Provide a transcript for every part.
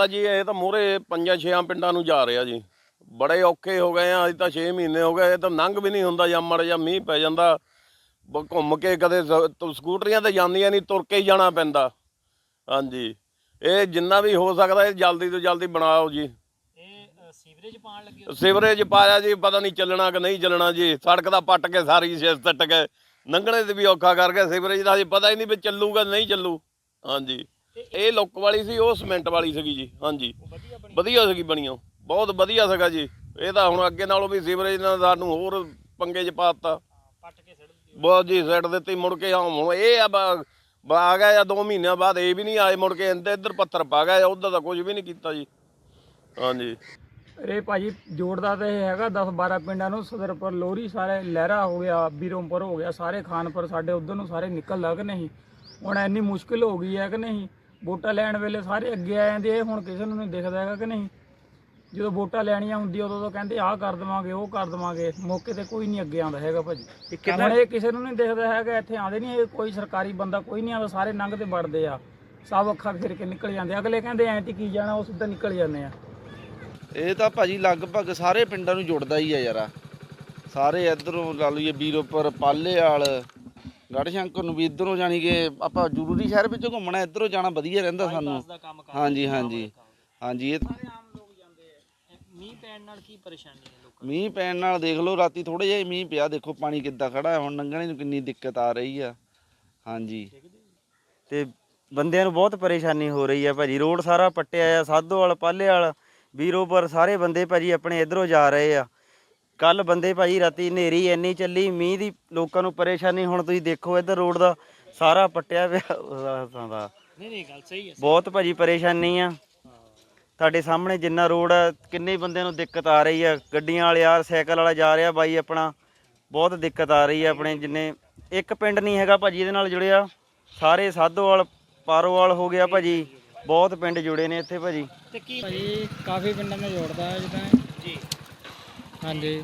ਤਾਂ ਜੀ ਇਹ ਤਾਂ ਮੂਹਰੇ ਪੰਜਾਂ ਛੇਆਂ ਪਿੰਡਾਂ ਨੂੰ ਜਾ ਰਿਹਾ ਜੀ। ਬੜੇ ਔਖੇ ਹੋ ਗਏ ਆ ਅਜੇ ਤਾਂ 6 ਮਹੀਨੇ ਹੋ ਗਏ ਇਹ ਤਾਂ ਲੰਘ ਵੀ ਨਹੀਂ ਹੁੰਦਾ ਜਾਂ ਮੜ ਜਾਂ ਮੀਂਹ ਪੈ ਜਾਂਦਾ। ਬ- ਘੁੰਮ ਕੇ ਕਦੇ ਸ- ਤ- ਸਕੂਟਰੀਆਂ ਤੇ ਜਾਂਦੀਆਂ ਨਹੀਂ ਤੁਰ ਕੇ ਹੀ ਜਾਣਾ ਪੈਂਦਾ। ਹਾਂਜੀ ਇਹ ਜਿੰਨਾ ਵੀ ਹੋ ਸਕਦਾ ਇਹ ਜਲਦੀ ਤੋਂ ਜਲਦੀ ਬਣਾਓ ਜੀ। ਇਹ ਸੀਵਰੇਜ ਪਾਣ ਲੱਗੇ ਸੀਵਰੇਜ ਪਾਇਆ ਜੀ ਪਤਾ ਨਹੀਂ ਚੱਲਣਾ ਕਿ ਨਹੀਂ ਚੱਲਣਾ ਜੀ। ਸੜਕ ਦਾ ਪੱਟ ਕੇ ਸਾਰੀ ਛੇਸ ਟੱਟ ਕੇ ਲੰਘਣੇ ਤੇ ਵੀ ਔਖਾ ਕਰ ਗਿਆ। ਸੀਵਰੇਜ ਦਾ ਜੀ ਪਤਾ ਹੀ ਨਹੀਂ ਵੀ ਚੱਲੂਗਾ ਨਹੀਂ ਚੱਲੂ। ਹਾਂਜੀ। ਇਹ ਲੁੱਕ ਵਾਲੀ ਸੀ, ਉਹ ਸੀਮੈਂਟ ਵਾਲੀ ਸੀਗੀ ਜੀ, ਹਾਂਜੀ। ਵਧੀਆ ਬਣੀ ਵਧੀਆ ਸੀਗੀ ਬਣੀਓ ਬਹੁਤ ਵਧੀਆ ਸੀਗਾ ਜੀ। ਇਹ ਤਾਂ ਹੁਣ ਅੱਗੇ ਨਾਲੋਂ ਵੀ ਸੀਵਰੇਜ ਨਾਲ ਸਾਨੂੰ ਹੋਰ ਪੰਗੇ 'ਚ ਪਾਤਾ। ਪੱਟ ਕੇ ਸੜ ਦਿੱਤੀ ਬਹੁਤ ਜੀ ਸਾਈਡ ਦਿੱਤੀ, ਮੁੜ ਕੇ ਹਾਂ ਹੁਣ ਇਹ ਆ ਆ ਗਿਆ ਜਾਂ 2 ਮਹੀਨਿਆਂ ਬਾਅਦ ਇਹ ਵੀ ਨਹੀਂ ਆਏ, ਮੁੜ ਕੇ ਇੰਦੇ ਇੱਧਰ ਪੱਥਰ ਪਾ ਗਿਆ, ਉਧਰ ਤਾਂ ਕੁਝ ਵੀ ਨਹੀਂ ਕੀਤਾ ਜੀ। ਹਾਂਜੀ। ਇਹ ਭਾਜੀ ਜੋੜਦਾ ਤਾਂ ਇਹ ਹੈਗਾ 10 12 ਪਿੰਡਾਂ ਨੂੰ ਸਦਰਪੁਰ ਲੋਰੀ ਸਾਰੇ ਲਹਿਰਾ ਹੋ ਗਿਆ, ਬੀਰੋਂਪੁਰ ਹੋ ਗਿਆ, ਸਾਰੇ ਖਾਨਪੁਰ, ਸਾਡੇ ਉਧਰ ਨੂੰ ਸਾਰੇ ਨਿਕਲਦਾ ਕਿ ਨਹੀਂ? ਹੁਣ ਇੰਨੀ ਮੁਸ਼ਕਿਲ ਹੋ ਗਈ ਹੈ ਕਿ ਨਹੀਂ? ਵੋਟਾਂ ਲੈਣ ਵੇਲੇ ਸਾਰੇ ਅੱਗੇ ਆ ਜਾਂਦੇ ਇਹ ਹੁਣ ਕਿਸੇ ਨੂੰ ਨਹੀਂ ਦਿਖਦਾ ਹੈਗਾ ਕਿ ਨਹੀਂ। ਜਦੋਂ ਵੋਟਾਂ ਲੈਣੀਆਂ ਹੁੰਦੀਆਂ ਉਦੋਂ ਤਾਂ ਕਹਿੰਦੇ ਆਹ ਕਰ ਦਵਾਂਗੇ ਉਹ ਕਰ ਦਵਾਂਗੇ ਮੌਕੇ ਤੇ ਕੋਈ ਨਹੀਂ ਅੱਗੇ ਆਉਂਦਾ ਹੈਗਾ ਭਾਜੀ। ਹੁਣ ਇਹ ਕਿਸੇ ਨੂੰ ਨਹੀਂ ਦਿਖਦਾ ਹੈਗਾ ਇੱਥੇ ਆਉਂਦੇ ਨਹੀਂ ਇਹ ਕੋਈ ਸਰਕਾਰੀ ਬੰਦਾ ਕੋਈ ਨਹੀਂ ਆਉਂਦਾ ਸਾਰੇ ਨੰਗ ਤੇ ਵੜਦੇ ਆ। ਸਭ ਅੱਖਾਂ ਫਿਰ ਕੇ ਨਿਕਲ ਜਾਂਦੇ ਅਗਲੇ ਕਹਿੰਦੇ ਐਂ ਤੇ ਕੀ ਜਾਣਾ ਉਹ ਸਿੱਧਾ ਨਿਕਲ ਜਾਂਦੇ ਆ। ਇਹ ਤਾਂ ਭਾਜੀ ਲਗਭਗ ਸਾਰੇ ਪਿੰਡਾਂ ਨੂੰ ਜੁੜਦਾ ਹੀ ਆ ਯਾਰਾ। ਸਾਰੇ ਇਧਰੋਂ ਲਾ ਲਈਏ ਵੀਰੋਪੁਰ ਪਾਲੇਵਾਲ ਗੜਸ਼ੰਕਰ ਨੂੰ ਵੀ ਇਧਰੋਂ ਜਾਣੀ ਕਿ ਆਪਾਂ ਜ਼ਰੂਰੀ ਸ਼ਹਿਰ ਵਿੱਚ ਘੁੰਮਣਾ ਇਧਰੋਂ ਜਾਣਾ ਵਧੀਆ ਰਹਿੰਦਾ ਸਾਨੂੰ। ਹਾਂਜੀ ਹਾਂਜੀ। ਹਾਂਜੀ ਇਹ ਆਮ ਲੋਕ ਜਾਂਦੇ ਆ। ਮੀਂਹ ਪੈਣ ਨਾਲ ਕੀ ਪਰੇਸ਼ਾਨੀ ਹੈ ਲੋਕਾਂ ਮੀਂਹ ਪੈਣ ਨਾਲ ਦੇਖ ਲਓ ਰਾਤੀ ਥੋੜੇ ਜਿਹਾ ਮੀਂਹ ਪਿਆ ਦੇਖੋ ਪਾਣੀ ਕਿੱਦਾਂ ਖੜਾ ਹੈ ਹੁਣ ਲੰਘਣੇ ਨੂੰ ਕਿੰਨੀ ਦਿੱਕਤ ਆ ਰਹੀ ਆ। ਹਾਂਜੀ। ਤੇ ਬੰਦਿਆਂ ਨੂੰ ਬਹੁਤ ਪਰੇਸ਼ਾਨੀ ਹੋ ਰਹੀ ਹੈ ਭਾਜੀ। ਰੋਡ ਸਾਰਾ ਪੱਟਿਆ ਆ ਸਾਧੋਵਾਲ ਪਾਲੇਵਾਲ ਵੀਰੋਪੁਰ ਸਾਰੇ ਬੰਦੇ ਭਾਜੀ ਆਪਣੇ ਇਧਰੋਂ ਜਾ ਰਹੇ ਆ। ਕੱਲ ਬੰਦੇ ਭਾਜੀ ਰਾਤੀ ਹਨੇਰੀ ਇੰਨੀ ਚੱਲੀ ਮੀਂਹ ਦੀ ਲੋਕਾਂ ਨੂੰ ਪਰੇਸ਼ਾਨੀ ਹੁਣ ਤੁਸੀਂ ਦੇਖੋ ਇੱਧਰ ਰੋਡ ਦਾ ਸਾਰਾ ਪੱਟਿਆ ਪਿਆ ਦਾ। ਨਹੀਂ ਨਹੀਂ ਗੱਲ ਸਹੀ ਹੈ। ਬਹੁਤ ਭਾਜੀ ਪਰੇਸ਼ਾਨੀ ਆ। ਤੁਹਾਡੇ ਸਾਹਮਣੇ ਜਿੰਨਾ ਰੋਡ ਆ ਕਿੰਨੇ ਬੰਦਿਆਂ ਨੂੰ ਦਿੱਕਤ ਆ ਰਹੀ ਆ। ਗੱਡੀਆਂ ਵਾਲੇ ਯਾਰ ਸਾਈਕਲ ਵਾਲਾ ਜਾ ਰਿਹਾ ਬਾਈ ਆਪਣਾ। ਬਹੁਤ ਦਿੱਕਤ ਆ ਰਹੀ ਆ ਆਪਣੇ ਜਿੰਨੇ। ਇੱਕ ਪਿੰਡ ਨਹੀਂ ਹੈਗਾ ਭਾਜੀ ਇਹਦੇ ਨਾਲ ਜੁੜਿਆ। ਸਾਰੇ ਸਾਧੋਵਾਲ ਪਾਰੋਵਾਲ ਹੋ ਗਿਆ ਭਾਜੀ। ਬਹੁਤ ਪਿੰਡ ਜੁੜੇ ਨੇ ਇੱਥੇ ਭਾਜੀ। ਤੇ ਕੀ ਭਾਜੀ ਕਾਫੀ ਪਿੰਡਾਂ ਨੂੰ ਜੋੜਦਾ ਹੈ ਜਿੱਦਾਂ। ਜੀ। ਹਾਂਜੀ।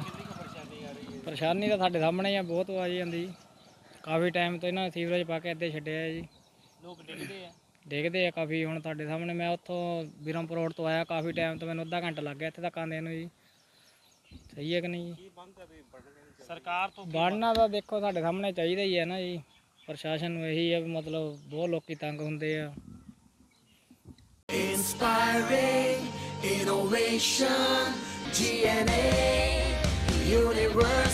ਪਰੇਸ਼ਾਨੀ ਤਾਂ ਸਾਡੇ ਸਾਹਮਣੇ ਹੀ ਆ ਬਹੁਤ ਆ ਜਾਂਦੀ ਕਾਫੀ ਟਾਈਮ ਤੋਂ ਇਹਨਾਂ ਨੇ ਸੀਵਰੇਜ ਪਾ ਕੇ ਇੱਥੇ ਛੱਡਿਆ ਹੈ ਜੀ। ਲੋਕ ਡਿੱਗਦੇ ਆ। ਦੇਖਦੇ ਆ ਕਾਫੀ ਹੁਣ ਤੁਹਾਡੇ ਸਾਹਮਣੇ। ਮੈਂ ਉੱਥੋਂ ਬੀਰਮਪੁਰ ਰੋਡ ਤੋਂ ਆਇਆ ਕਾਫੀ ਟਾਈਮ ਤੋਂ ਮੈਨੂੰ ਅੱਧਾ ਘੰਟਾ ਲੱਗ ਗਿਆ ਇੱਥੇ ਤੱਕ ਆਉਂਦੇ ਨੂੰ ਜੀ। ਸਹੀ ਹੈ ਕਿ ਨਹੀਂ ਜੀ? ਸਰਕਾਰ ਤੋਂ ਬਣਨਾ ਤਾਂ ਦੇਖੋ ਸਾਡੇ ਸਾਹਮਣੇ ਚਾਹੀਦਾ ਹੀ ਹੈ ਨਾ ਜੀ। ਪ੍ਰਸ਼ਾਸਨ ਨੂੰ ਇਹੀ ਹੈ ਵੀ ਮਤਲਬ ਬਹੁਤ ਲੋਕੀ ਤੰਗ ਹੁੰਦੇ ਆ। Inspiring innovation, GNA universe.